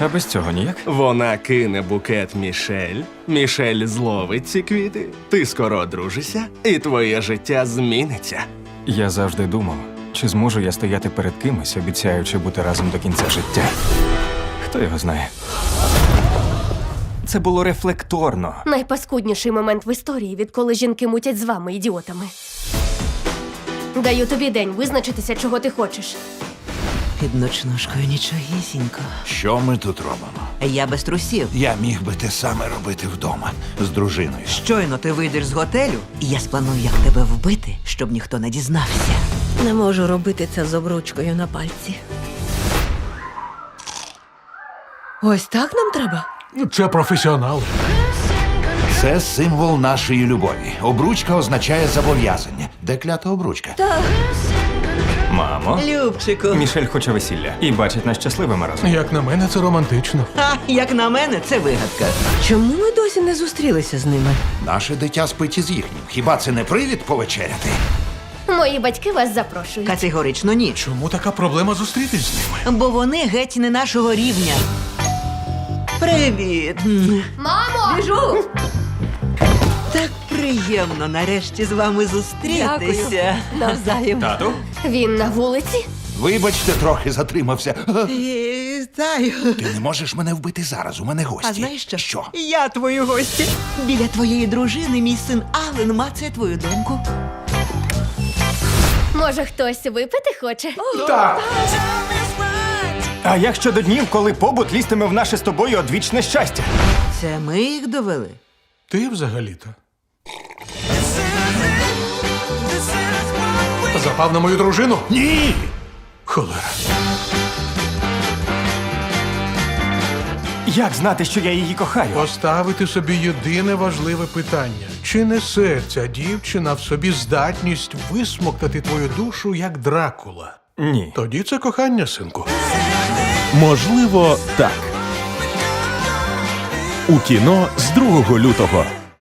А без цього ніяк? Вона кине букет Мішель, Мішель зловить ці квіти, ти скоро одружишся, і твоє життя зміниться. Я завжди думав, чи зможу я стояти перед кимось, обіцяючи бути разом до кінця життя. Хто його знає? Це було рефлекторно. Найпаскудніший момент в історії, відколи жінки мутять з вами, ідіотами. Даю тобі день визначитися, чого ти хочеш. Під ночнушкою нічогісінько. Що ми тут робимо? Я без трусів. Я міг би те саме робити вдома з дружиною. Щойно ти вийдеш з готелю, і я спланую, як тебе вбити, щоб ніхто не дізнався. Не можу робити це з обручкою на пальці. Ось так нам треба. Це професіонал. Це символ нашої любові. Обручка означає зобов'язання. Де клята обручка? Мамо, Любчику. Мішель хоче весілля і бачить нас щасливими разом. Як на мене, це романтично. Ха, як на мене, це вигадка. Чому ми досі не зустрілися з ними? Наше дитя спить із їхнім. Хіба це не привід повечеряти? Мої батьки вас запрошують. Категорично ні. Чому така проблема зустрітись з ними? Бо вони геть не нашого рівня. Привіт! Мамо! Біжу! Так приємно нарешті з вами зустрітися. Навзаєм. Тату? Він на вулиці? Вибачте, трохи затримався. Вітаю. Ти не можеш мене вбити зараз. У мене гості. А знаєш що? Що? Я твої гості. Біля твоєї дружини мій син Ален мацає твою доньку. Може, хтось випити хоче? А як щодо днів, коли побут лістиме в наше з тобою одвічне щастя? Це ми їх довели. Ти взагалі-то. Запав на мою дружину? Ні! Холера. Як знати, що я її кохаю? Поставити собі єдине важливе питання: чи несе ця дівчина в собі здатність висмоктати твою душу як Дракула? Ні. Тоді це кохання, синку. Можливо, так. У кіно з 2 лютого.